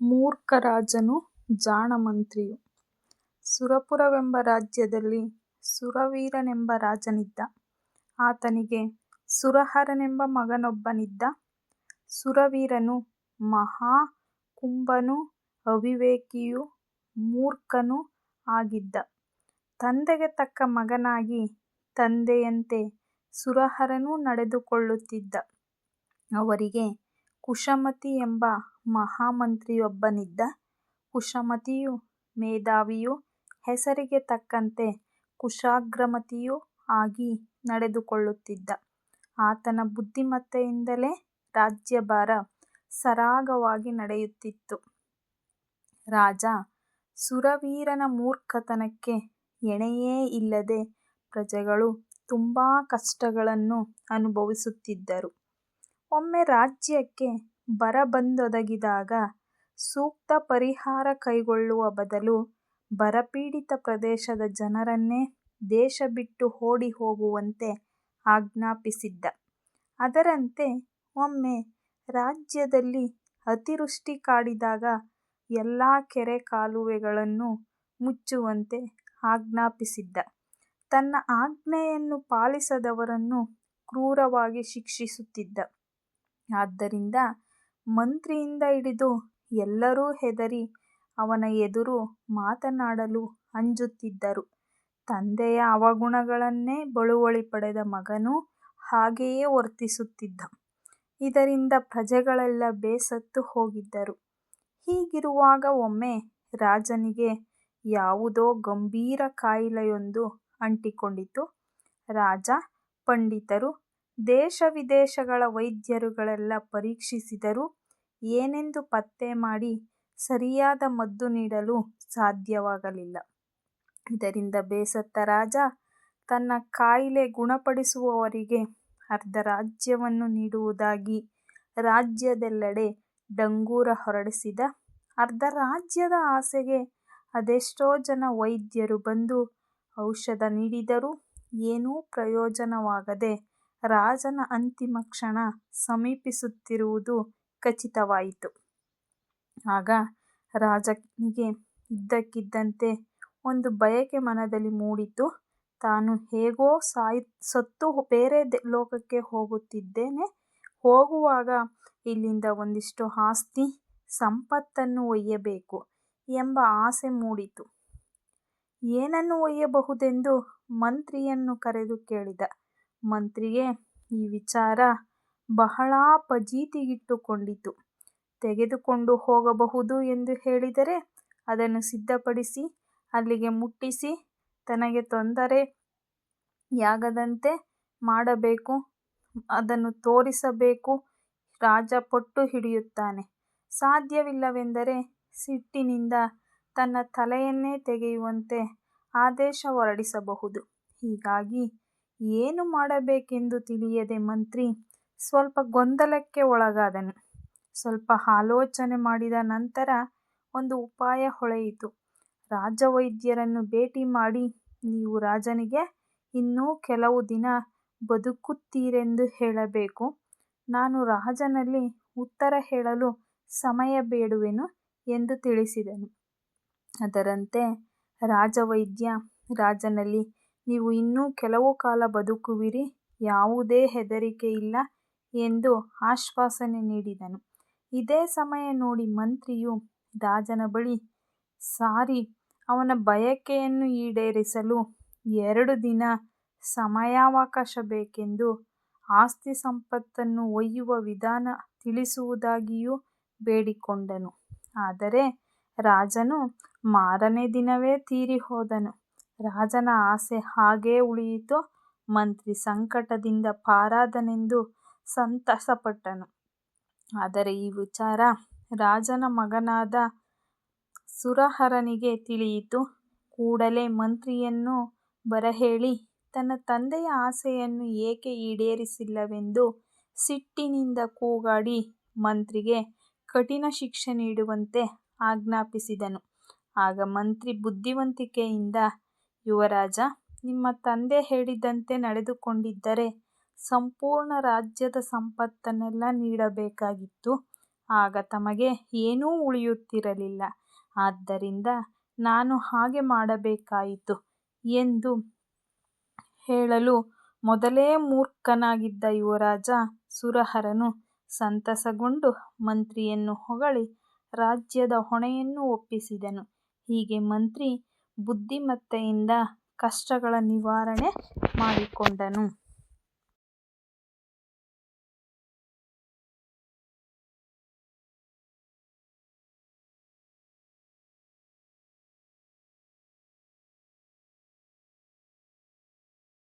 ಮೂರ್ಖ ರಾಜನೂ ಜಾಣ ಮಂತ್ರಿಯು ಸುರಪುರವೆಂಬ ರಾಜ್ಯದಲ್ಲಿ ಸುರವೀರನೆಂಬ ರಾಜನಿದ್ದ. ಆತನಿಗೆ ಸುರಹರನೆಂಬ ಮಗನೊಬ್ಬನಿದ್ದ. ಸುರವೀರನು ಮಹಾ ಕುಂಭನೂ, ಅವಿವೇಕಿಯೂ ಮೂರ್ಖನೂ ಆಗಿದ್ದ. ತಂದೆಗೆ ತಕ್ಕ ಮಗನಾಗಿ ತಂದೆಯಂತೆ ಸುರಹರನೂ ನಡೆದುಕೊಳ್ಳುತ್ತಿದ್ದ. ಅವರಿಗೆ ಕುಶಮತಿ ಎಂಬ ಮಹಾಮಂತ್ರಿಯೊಬ್ಬನಿದ್ದ. ಕುಶಮತಿಯು ಮೇಧಾವಿಯೂ ಹೆಸರಿಗೆ ತಕ್ಕಂತೆ ಕುಶಾಗ್ರಮತಿಯೂ ಆಗಿ ನಡೆದುಕೊಳ್ಳುತ್ತಿದ್ದ. ಆತನ ಬುದ್ಧಿಮತ್ತೆಯಿಂದಲೇ ರಾಜ್ಯಭಾರ ಸರಾಗವಾಗಿ ನಡೆಯುತ್ತಿತ್ತು. ರಾಜ ಸುರವೀರನ ಮೂರ್ಖತನಕ್ಕೆ ಎಣೆಯೇ ಇಲ್ಲದೆ ಪ್ರಜೆಗಳು ತುಂಬಾ ಕಷ್ಟಗಳನ್ನು ಅನುಭವಿಸುತ್ತಿದ್ದರು. ಒಮ್ಮೆ ರಾಜ್ಯಕ್ಕೆ ಬರ ಬಂದೊದಗಿದಾಗ ಸೂಕ್ತ ಪರಿಹಾರ ಕೈಗೊಳ್ಳುವ ಬದಲು ಬರಪೀಡಿತ ಪ್ರದೇಶದ ಜನರನ್ನೇ ದೇಶ ಬಿಟ್ಟು ಓಡಿ ಹೋಗುವಂತೆ ಆಜ್ಞಾಪಿಸಿದ್ದ. ಅದರಂತೆ ಒಮ್ಮೆ ರಾಜ್ಯದಲ್ಲಿ ಅತಿವೃಷ್ಟಿ ಕಾಡಿದಾಗ ಎಲ್ಲ ಕೆರೆ ಕಾಲುವೆಗಳನ್ನು ಮುಚ್ಚುವಂತೆ ಆಜ್ಞಾಪಿಸಿದ್ದ. ತನ್ನ ಆಜ್ಞೆಯನ್ನು ಪಾಲಿಸದವರನ್ನು ಕ್ರೂರವಾಗಿ ಶಿಕ್ಷಿಸುತ್ತಿದ್ದ. ಆದ್ದರಿಂದ ಮಂತ್ರಿಯಿಂದ ಹಿಡಿದು ಎಲ್ಲರೂ ಹೆದರಿ ಅವನ ಎದುರು ಮಾತನಾಡಲು ಅಂಜುತ್ತಿದ್ದರು. ತಂದೆಯ ಅವಗುಣಗಳನ್ನೇ ಬಳುವಳಿ ಪಡೆದ ಮಗನೂ ಹಾಗೆಯೇ ವರ್ತಿಸುತ್ತಿದ್ದ. ಇದರಿಂದ ಪ್ರಜೆಗಳೆಲ್ಲ ಬೇಸತ್ತು ಹೋಗಿದ್ದರು. ಹೀಗಿರುವಾಗ ಒಮ್ಮೆ ರಾಜನಿಗೆ ಯಾವುದೋ ಗಂಭೀರ ಕಾಯಿಲೆಯೊಂದು ಅಂಟಿಕೊಂಡಿತು. ರಾಜ, ಪಂಡಿತರು, ದೇಶ ವಿದೇಶಗಳ ವೈದ್ಯರುಗಳೆಲ್ಲ ಪರೀಕ್ಷಿಸಿದರೂ ಏನೆಂದು ಪತ್ತೆ ಮಾಡಿ ಸರಿಯಾದ ಮದ್ದು ನೀಡಲು ಸಾಧ್ಯವಾಗಲಿಲ್ಲ. ಇದರಿಂದ ಬೇಸತ್ತ ರಾಜ ತನ್ನ ಕಾಯಿಲೆ ಗುಣಪಡಿಸುವವರಿಗೆ ಅರ್ಧ ರಾಜ್ಯವನ್ನು ನೀಡುವುದಾಗಿ ರಾಜ್ಯದೆಲ್ಲೆಡೆ ಡಂಗೂರ ಹೊರಡಿಸಿದ. ಅರ್ಧ ರಾಜ್ಯದ ಆಸೆಗೆ ಅದೆಷ್ಟೋ ಜನ ವೈದ್ಯರು ಬಂದು ಔಷಧ ನೀಡಿದರೂ ಏನೂ ಪ್ರಯೋಜನವಾಗದೆ ರಾಜನ ಅಂತಿಮ ಕ್ಷಣ ಸಮೀಪಿಸುತ್ತಿರುವುದು ಖಚಿತವಾಯಿತು. ಆಗ ರಾಜನಿಗೆ ಇದ್ದಕ್ಕಿದ್ದಂತೆ ಒಂದು ಬಯಕೆ ಮನದಲ್ಲಿ ಮೂಡಿತು. ತಾನು ಹೇಗೋ ಸತ್ತು ಬೇರೆ ಲೋಕಕ್ಕೆ ಹೋಗುತ್ತಿದ್ದೇನೆ. ಹೋಗುವಾಗ ಇಲ್ಲಿಂದ ಒಂದಿಷ್ಟು ಆಸ್ತಿ, ಸಂಪತ್ತನ್ನು ಒಯ್ಯಬೇಕು ಎಂಬ ಆಸೆ ಮೂಡಿತು. ಏನನ್ನು ಒಯ್ಯಬಹುದೆಂದು ಮಂತ್ರಿಯನ್ನು ಕರೆದು ಕೇಳಿದ. ಮಂತ್ರಿಗೆ ಈ ವಿಚಾರ ಬಹಳ ಪಜೀತಿಗಿಟ್ಟುಕೊಂಡಿತು ತೆಗೆದುಕೊಂಡು ಹೋಗಬಹುದು ಎಂದು ಹೇಳಿದರೆ ಅದನ್ನು ಸಿದ್ಧಪಡಿಸಿ, ಅಲ್ಲಿಗೆ ಮುಟ್ಟಿಸಿ, ತನಗೆ ತೊಂದರೆಯಾಗದಂತೆ ಮಾಡಬೇಕು. ಅದನ್ನು ತೋರಿಸಬೇಕು. ರಾಜ ಪಟ್ಟು ಹಿಡಿಯುತ್ತಾನೆ. ಸಾಧ್ಯವಿಲ್ಲವೆಂದರೆ ಸಿಟ್ಟಿನಿಂದ ತನ್ನ ತಲೆಯನ್ನೇ ತೆಗೆಯುವಂತೆ ಆದೇಶ ಹೊರಡಿಸಬಹುದು. ಹೀಗಾಗಿ ಏನು ಮಾಡಬೇಕೆಂದು ತಿಳಿಯದೆ ಮಂತ್ರಿ ಸ್ವಲ್ಪ ಗೊಂದಲಕ್ಕೆ ಒಳಗಾದನು. ಸ್ವಲ್ಪ ಆಲೋಚನೆ ಮಾಡಿದ ನಂತರ ಒಂದು ಉಪಾಯ ಹೊಳೆಯಿತು. ರಾಜವೈದ್ಯರನ್ನು ಭೇಟಿ ಮಾಡಿ, ನೀವು ರಾಜನಿಗೆ ಇನ್ನೂ ಕೆಲವು ದಿನ ಬದುಕುತ್ತೀರೆಂದು ಹೇಳಬೇಕು. ನಾನು ರಾಜನಲ್ಲಿ ಉತ್ತರ ಹೇಳಲು ಸಮಯ ಬೇಡುವೆನು ಎಂದು ತಿಳಿಸಿದನು. ಅದರಂತೆ ರಾಜವೈದ್ಯ ರಾಜನಲ್ಲಿ ನೀವು ಇನ್ನೂ ಕೆಲವು ಕಾಲ ಬದುಕುವಿರಿ. ಯಾವುದೇ ಹೆದರಿಕೆ ಇಲ್ಲ ಎಂದು ಆಶ್ವಾಸನೆ ನೀಡಿದನು. ಇದೇ ಸಮಯ ನೋಡಿ ಮಂತ್ರಿಯು ರಾಜನ ಬಳಿ, ಸಾರಿ, ಅವನ ಬಯಕೆಯನ್ನು ಈಡೇರಿಸಲು ಎರಡು ದಿನ ಸಮಯಾವಕಾಶ ಬೇಕೆಂದೂ ಆಸ್ತಿ ಸಂಪತ್ತನ್ನು ಒಯ್ಯುವ ವಿಧಾನ ತಿಳಿಸುವುದಾಗಿಯೂ ಬೇಡಿಕೊಂಡನು. ಆದರೆ ರಾಜನು ಮಾರನೇ ದಿನವೇ ತೀರಿ ಹೋದನು. ರಾಜನ ಆಸೆ ಹಾಗೇ ಉಳಿಯಿತು. ಮಂತ್ರಿ ಸಂಕಟದಿಂದ ಪಾರಾದನೆಂದು ಸಂತಸಪಟ್ಟನು. ಆದರೆ ಈ ವಿಚಾರ ರಾಜನ ಮಗನಾದ ಸುರಹರನಿಗೆ ತಿಳಿಯಿತು. ಕೂಡಲೇ ಮಂತ್ರಿಯನ್ನು ಬರಹೇಳಿ, ತನ್ನ ತಂದೆಯ ಆಸೆಯನ್ನು ಏಕೆ ಈಡೇರಿಸಿಲ್ಲವೆಂದು ಸಿಟ್ಟಿನಿಂದ ಕೂಗಾಡಿ ಮಂತ್ರಿಗೆ ಕಠಿಣ ಶಿಕ್ಷೆ ನೀಡುವಂತೆ ಆಜ್ಞಾಪಿಸಿದನು. ಆಗ ಮಂತ್ರಿ ಬುದ್ಧಿವಂತಿಕೆಯಿಂದ ಯುವರಾಜ, ನಿಮ್ಮ ತಂದೆ ಹೇಳಿದಂತೆ ನಡೆದುಕೊಂಡಿದ್ದರೆ ಸಂಪೂರ್ಣ ರಾಜ್ಯದ ಸಂಪತ್ತನ್ನೆಲ್ಲ ನೀಡಬೇಕಾಗಿತ್ತು. ಆಗ ತಮಗೆ ಏನೂ ಉಳಿಯುತ್ತಿರಲಿಲ್ಲ. ಆದ್ದರಿಂದ ನಾನು ಹಾಗೆ ಮಾಡಬೇಕಾಯಿತು ಎಂದು ಹೇಳಲು ಮೊದಲೇ ಮೂರ್ಖನಾಗಿದ್ದ ಯುವರಾಜ ಸುರಹರನು ಸಂತಸಗೊಂಡು ಮಂತ್ರಿಯನ್ನು ಹೊಗಳಿ ರಾಜ್ಯದ ಹೊಣೆಯನ್ನು ಒಪ್ಪಿಸಿದನು. ಹೀಗೆ ಮಂತ್ರಿ ಬುದ್ಧಿಮತ್ತೆಯಿಂದ ಕಷ್ಟಗಳ ನಿವಾರಣೆ ಮಾಡಿಕೊಂಡನು.